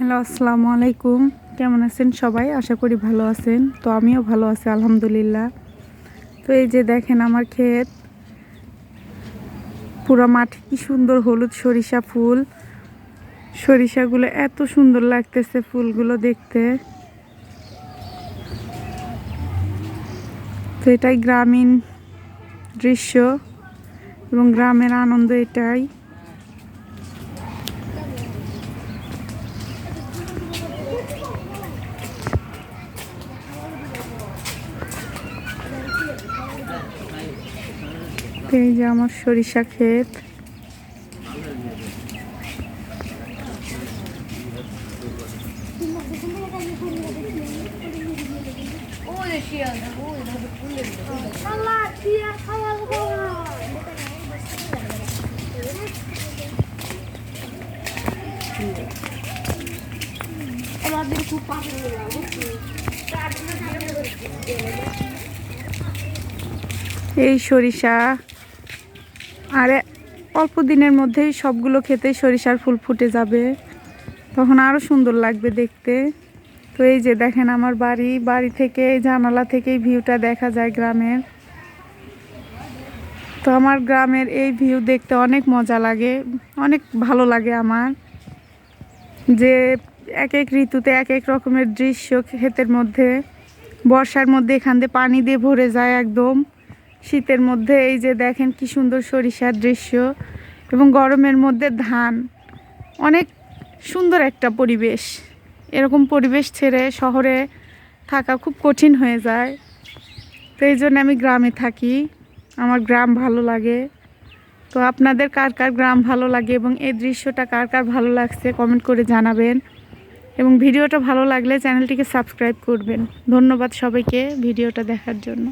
Hello, আসসালামু আলাইকুম। কেমন আছেন সবাই? আশা করি ভালো আছেন। তো আমিও ভালো আছি, আলহামদুলিল্লাহ। তো এই যে দেখেন আমার ক্ষেত। পুরো মাঠে কি সুন্দর হলুদ সরিষা ফুল। সরিষাগুলো এত সুন্দর লাগতেছে ফুলগুলো দেখতে। তো এটাই গ্রামীণ দৃশ্য এবং গ্রামের আনন্দ এটাই। এই যে আমার সরিষা ক্ষেত। এই সরিষা আর অল্প দিনের মধ্যেই সবগুলো খেতে সরিষার ফুল ফুটে যাবে। তখন আরও সুন্দর লাগবে দেখতে। তো এই যে দেখেন আমার বাড়ি বাড়ি থেকে জানালা থেকেই ভিউটা দেখা যায় গ্রামের। তো আমার গ্রামের এই ভিউ দেখতে অনেক মজা লাগে, অনেক ভালো লাগে আমার। যে এক এক ঋতুতে এক এক রকমের দৃশ্য ক্ষেতের মধ্যে, বর্ষার মধ্যে এখান দিয়ে পানি দিয়ে ভরে যায় একদম। শীতের মধ্যে এই যে দেখেন কি সুন্দর সরিষার দৃশ্য এবং গরমের মধ্যে ধান। অনেক সুন্দর একটা পরিবেশ। এরকম পরিবেশ ছেড়ে শহরে থাকা খুব কঠিন হয়ে যায়। তো এই জন্য আমি গ্রামে থাকি। আমার গ্রাম ভালো লাগে। তো আপনাদের কার কার গ্রাম ভালো লাগে এবং এই দৃশ্যটা কার কার ভালো লাগছে কমেন্ট করে জানাবেন। এবং ভিডিওটা ভালো লাগলে চ্যানেলটিকে সাবস্ক্রাইব করবেন। ধন্যবাদ সবাইকে ভিডিওটা দেখার জন্য।